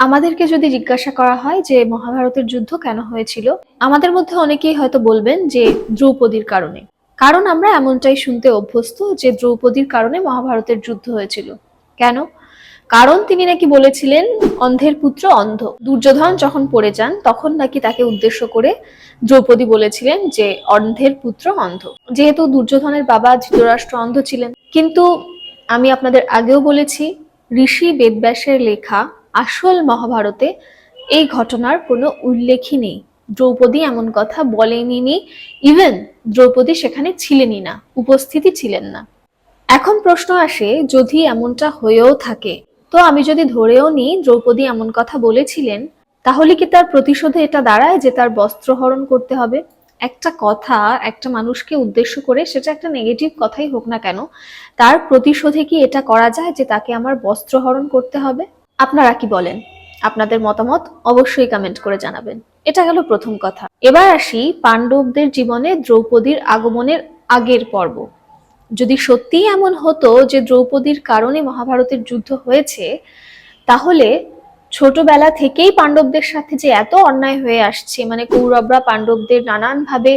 আমাদেরকে যদি জিজ্ঞাসা করা হয় যে মহাভারতের যুদ্ধ কেন হয়েছিল, আমাদের মধ্যে অনেকেই হয়তো বলবেন যে দ্রৌপদীর কারণে। কারণ আমরা এমনটাই শুনতে অভ্যস্ত যে দ্রৌপদীর কারণে মহাভারতের যুদ্ধ হয়েছিল। কেন? কারণ তিনি নাকি বলেছিলেন, অন্ধের পুত্র অন্ধ। দুর্যোধন যখন পড়ে যান, তখন নাকি তাকে উদ্দেশ্য করে দ্রৌপদী বলেছিলেন যে অন্ধের পুত্র অন্ধ। যেহেতু দুর্যোধনের বাবা ধৃতরাষ্ট্র অন্ধ ছিলেন। কিন্তু আমি আপনাদের আগেও বলেছি, ঋষি বেদব্যাসের লেখা আসল মহাভারতে এই ঘটনার কোনো উল্লেখই নেই। দ্রৌপদী এমন কথা বলেনি ইভেন দ্রৌপদী সেখানে ছিলেনই না উপস্থিতি ছিলেন না। এখন প্রশ্ন আসে, যদি এমনটা হয়েও থাকে, তো আমি যদি ধরেও নিই দ্রৌপদী এমন কথা বলেছিলেন, তাহলে কি তার প্রতিশোধে এটা দাঁড়ায় যে তার বস্ত্রহরণ করতে হবে? একটা কথা একটা মানুষকে উদ্দেশ্য করে সেটা একটা নেগেটিভ কথাই হোক না কেন, তার প্রতিশোধে কি এটা করা যায় যে তাকে আমার বস্ত্রহরণ করতে হবে? আপনারা কি বলেন? আপনাদের মতামত অবশ্যই কমেন্ট করে জানাবেন। এটা গেল প্রথম কথা। এবার আসি পাণ্ডবদের জীবনে দ্রৌপদীর আগমনের আগের পর্ব। যদি সত্যিই এমন হতো যে দ্রৌপদীর কারণে মহাভারতের যুদ্ধ হয়েছে, তাহলে ছোটবেলা থেকেই পাণ্ডবদের সাথে যে এত অন্যায় হয়ে আসছে মানে কৌরবরা পাণ্ডবদের নানানভাবে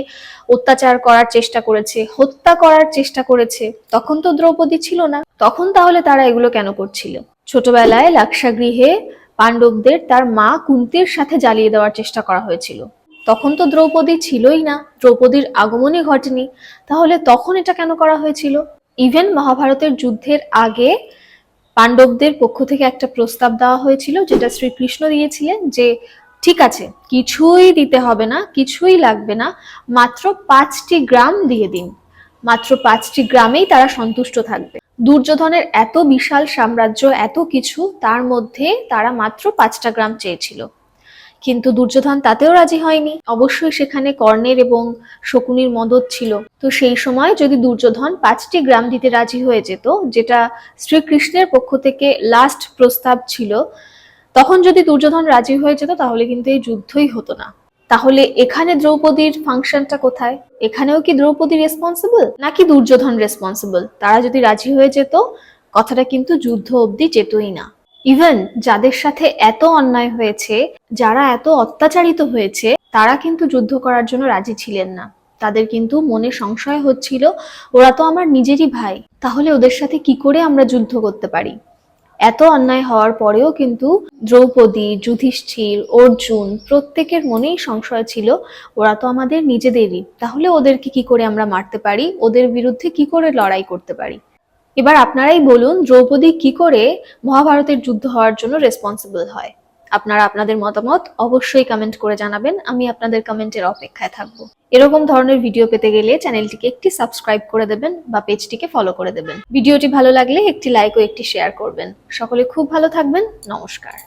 অত্যাচার করার চেষ্টা করেছে, হত্যা করার চেষ্টা করেছে, তখন তো দ্রৌপদী ছিল না। তখন তাহলে তারা এগুলো কেন করছিল? ছোটবেলায় লাক্ষাগৃহে পাণ্ডবদের তার মা কুন্তির সাথে জ্বালিয়ে দেওয়ার চেষ্টা করা হয়েছিল। তখন তো দ্রৌপদী ছিলই না, দ্রৌপদীর আগমনই ঘটেনি। তাহলে তখন এটা কেন করা হয়েছিল? ইভেন মহাভারতের যুদ্ধের আগে পাণ্ডবদের পক্ষ থেকে একটা প্রস্তাব দেওয়া হয়েছিল, যেটা শ্রীকৃষ্ণ দিয়েছিলেন যে, ঠিক আছে, কিছুই দিতে হবে না, কিছুই লাগবে না, মাত্র পাঁচটি গ্রাম দিয়ে দিন। মাত্র পাঁচটি গ্রামেই তারা সন্তুষ্ট থাকবে। দুর্যোধনের এত বিশাল সাম্রাজ্য, এত কিছু, তার মধ্যে তারা মাত্র পাঁচটা গ্রাম চেয়েছিল। কিন্তু দুর্যোধন তাতেও রাজি হয়নি। অবশ্যই সেখানে কর্ণের এবং শকুনির মদত ছিল। তো সেই সময় যদি দুর্যোধন পাঁচটি গ্রাম দিতে রাজি হয়ে যেত, যেটা শ্রীকৃষ্ণের পক্ষ থেকে লাস্ট প্রস্তাব ছিল, তখন যদি দুর্যোধন রাজি হয়ে যেত, তাহলে কিন্তু এই যুদ্ধই হতো না। তাহলে এখানে দ্রৌপদীর ফাংশনটা কোথায়? এখানেও কি দ্রৌপদী রেসপন্সিবল নাকি দুর্যোধন রেসপন্সিবল তারা যদি রাজি হয়ে যেত, কথাটা কিন্তু যুদ্ধ অবধি যেতই না। ইভেন যাদের সাথে এত অন্যায় হয়েছে, যারা এত অত্যাচারিত হয়েছে, তারা কিন্তু যুদ্ধ করার জন্য রাজি ছিলেন না। তাদের কিন্তু মনে সংশয় হচ্ছিল, ওরা তো আমার নিজেরই ভাই, তাহলে ওদের সাথে কি করে আমরা যুদ্ধ করতে পারি? এত অন্যায় হওয়ার পরেও কিন্তু দ্রৌপদী, যুধিষ্ঠির, অর্জুন প্রত্যেকের মনেই সংশয় ছিল, ওরা তো আমাদের নিজেদেরই। তাহলে ওদেরকে কি করে আমরা মারতে পারি? ওদের বিরুদ্ধে কি করে লড়াই করতে পারি? এবার আপনারাই বলুন, দ্রৌপদী কি করে মহাভারতের যুদ্ধ হওয়ার জন্য রেসপন্সিবল হয়। আপনারা আপনাদের মতামত অবশ্যই কমেন্ট করে জানাবেন। আমি আপনাদের কমেন্টের অপেক্ষায় থাকব। এরকম ধরনের ভিডিও পেতে গেলে চ্যানেলটিকে একটি সাবস্ক্রাইব করে দেবেন বা পেজটিকে ফলো করে দেবেন। ভিডিওটি ভালো লাগলে একটি লাইক ও একটি শেয়ার করবেন। সকলে খুব ভালো থাকবেন। নমস্কার।